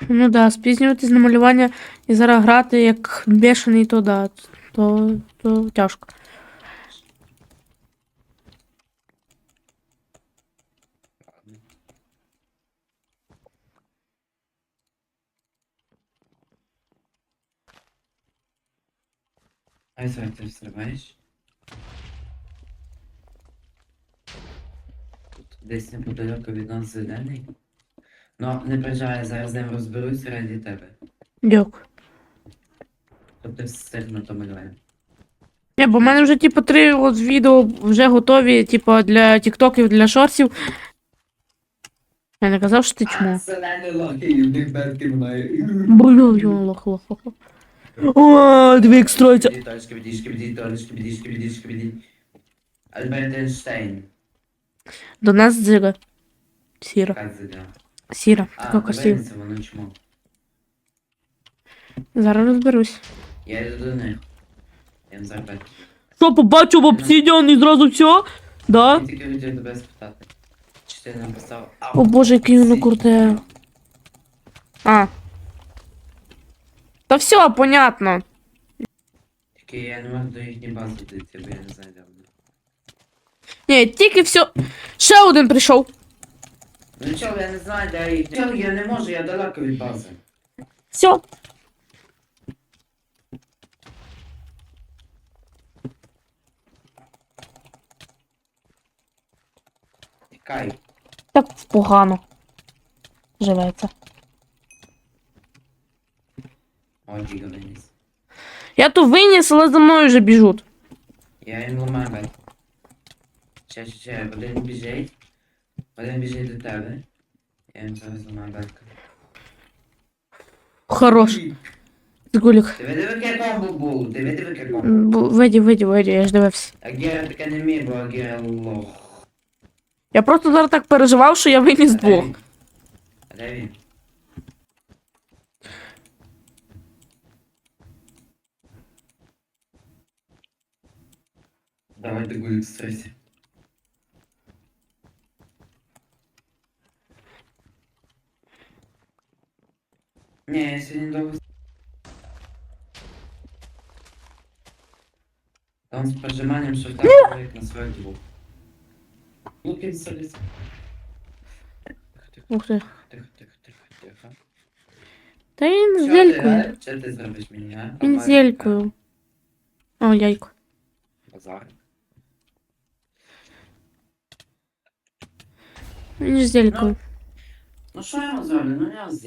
Ну да, спізнюватись на малювання і зараз грати як бешений, то да, то, то тяжко. Зараз ти встриваєш? Тут десь неподалеку від нас зелений. Ну, не переживай, зараз з ним розберусь раді тебе. Дякую. Тобто все одно то малюємо. Ні, бо в мене вже, типу, три от відео вже готові, типу, для тіктоків, для шортів. Я не казав, що ти чмо. зелений лохи, і в них бетки немає. Блю, йо, лох, лох, лох. О, дві як строїться. Шкібіді, шкібіді, шкібіді, шкібіді, шкібіді, шкібіді. Альберт Ейнштейн. До нас дзига. Сіра. Така зида. Сіра. А, Така красива. дивися, воно чмо. Зараз розберусь. Я йду до них. Я їм зараз бетки. Що, побачив обсідіан і зразу все? Да? Я тільки хотів тебе спитати. Чи ти написав? О боже, який воно круте. А. Та все, понятно. Тільки я не можу до їхньої бази дійти, бо я не знаю, де вони. Ні, тільки все. Ще один прийшов. Ну чого, я не знаю, де їхня. Чого, я не можу, я далеко від бази. Все. Тікай. Так погано. Живеться. О, Діга виніс. Я то виніс, але за мною вже біжуть. Я їм ламаю. Ще, ще, ще, один біжить. Один біжить до тебе. Я їм зараз ламаю бетку. Хорош. Згулік. Ти видив, яке комбо було? Ти видив, яке комбо? Бу- Виді, виді, виді, я ж дивився. Агера таке не міг, бо Агера лох. Я просто зараз так переживав, що я виніс А де двох. він? А де він? Давай ти гулік в стресі. Ні, я сьогодні довго. Там з прожиманням шорта чоловік на своїх двох. Ну, кінцеліться. Тихо, Ух ти. тихо, тихо, тихо, тихо. Та він з Що ти, зелькою. а? Що ти зробиш мені, а? Він з Бабай, зелькою. О, яйко. Базар. Він з зелькою. Ну що я йому зроблю? Ну я з